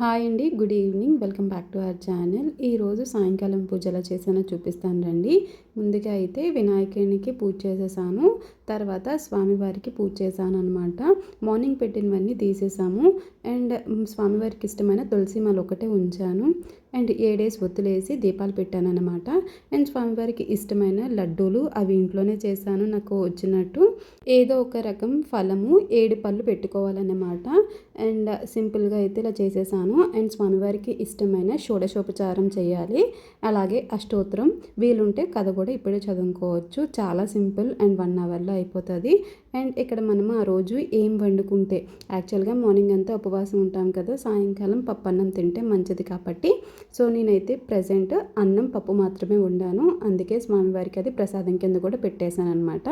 Hi అండి good evening. Welcome back to our channel. ఈరోజు సాయంకాలం పూజ ఎలా చేసానో చూపిస్తాను రండి. ముందుగా అయితే వినాయకునికి పూజ చేసేసాను. తర్వాత స్వామివారికి పూజ చేశాను అనమాట మార్నింగ్ పెట్టినవన్నీ తీసేసాము. అండ్ స్వామివారికి ఇష్టమైన తులసి మాల ఒకటే ఉంచాను. అండ్ ఏడేసి ఒత్తులేసి దీపాలు పెట్టాను అనమాట అండ్ స్వామివారికి ఇష్టమైన లడ్డూలు అవి ఇంట్లోనే చేశాను. నాకు వచ్చినట్టు ఏదో ఒక రకం ఫలము ఏడు పళ్ళు పెట్టుకోవాలన్నమాట. అండ్ సింపుల్గా అయితే ఇలా చేసేసాను. అండ్ స్వామివారికి ఇష్టమైన షోడశోపచారం చేయాలి. అలాగే అష్టోత్తరం. వీలుంటే కథ కూడా ఇప్పుడే చదువుకోవచ్చు. చాలా సింపుల్ అండ్ వన్ అవర్లో అయిపోతుంది. అండ్ ఇక్కడ మనం ఆ రోజు ఏం వండుకుంటే యాక్చువల్గా మార్నింగ్ అంతా ఉపవాసం ఉంటాం కదా సాయంకాలం పప్పు అన్నం తింటే మంచిది కాబట్టి సో నేనైతే ప్రజెంట్ అన్నం పప్పు మాత్రమే వండాను. అందుకే స్వామివారికి అది ప్రసాదం కింద కూడా పెట్టేశాను అనమాట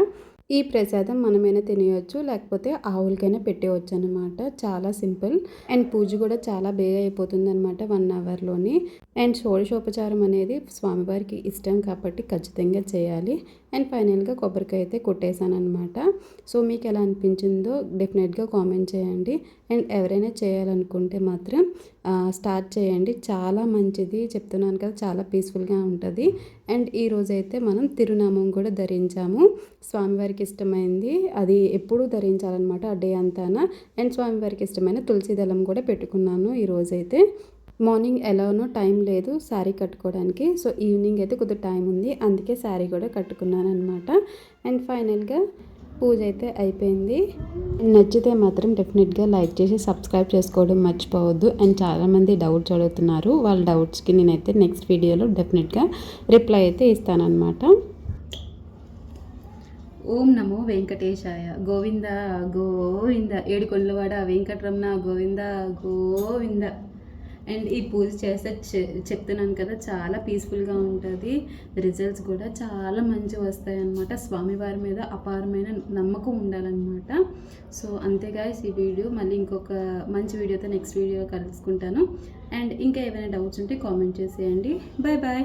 ఈ ప్రసాదం మనమైనా తినేయచ్చు లేకపోతే ఆవులకైనా పెట్టేయచ్చు అనమాట చాలా సింపుల్. అండ్ పూజ కూడా చాలా బేగా అయిపోతుంది అనమాట వన్ అవర్లోని. అండ్ షోడశోపచారం అనేది స్వామివారికి ఇష్టం కాబట్టి ఖచ్చితంగా చేయాలి. అండ్ ఫైనల్గా కొబ్బరికాయ అయితే కొట్టేశాను అనమాట సో మీకు ఎలా అనిపించిందో డెఫినెట్గా కామెంట్ చేయండి. అండ్ ఎవరైనా చేయాలనుకుంటే మాత్రం స్టార్ట్ చేయండి. చాలా మంచిది. చెప్తున్నాను కదా చాలా పీస్ఫుల్గా ఉంటుంది. అండ్ ఈరోజైతే మనం తిరునామం కూడా ధరించాము. స్వామివారికి ఇష్టమైంది. అది ఎప్పుడూ ధరించాలన్నమాట ఆ డే అంతానా. అండ్ స్వామివారికి ఇష్టమైన తులసి దళం కూడా పెట్టుకున్నాను ఈరోజైతే మార్నింగ్ ఎలానో టైం లేదు శారీ కట్టుకోవడానికి. సో ఈవినింగ్ అయితే కొద్దిగా టైం ఉంది. అందుకే శారీ కూడా కట్టుకున్నాను అనమాట అండ్ ఫైనల్గా పూజ అయితే అయిపోయింది. నచ్చితే మాత్రం డెఫినెట్గా లైక్ చేసి సబ్స్క్రైబ్ చేసుకోవడం మర్చిపోవద్దు. అండ్ చాలామంది డౌట్స్ అడుగుతున్నారు. వాళ్ళ డౌట్స్కి నేనైతే నెక్స్ట్ వీడియోలో డెఫినెట్గా రిప్లై అయితే ఇస్తానన్నమాట. ఓం నమో వెంకటేశాయ. గోవింద గోవింద. ఏడుకొండలవాడ వెంకటరమణ గోవింద గోవింద. అండ్ ఈ పూజ చేస్తే చెప్తున్నాను కదా చాలా పీస్ఫుల్గా ఉంటుంది. రిజల్ట్స్ కూడా చాలా మంచి వస్తాయన్నమాట స్వామివారి మీద అపారమైన నమ్మకం ఉండాలన్నమాట. సో అంతేగా ఈ వీడియో. మళ్ళీ ఇంకొక మంచి వీడియోతో నెక్స్ట్ వీడియో కలుసుకుంటాను. అండ్ ఇంకా ఏమైనా డౌట్స్ ఉంటే కామెంట్ చేసేయండి. Bye bye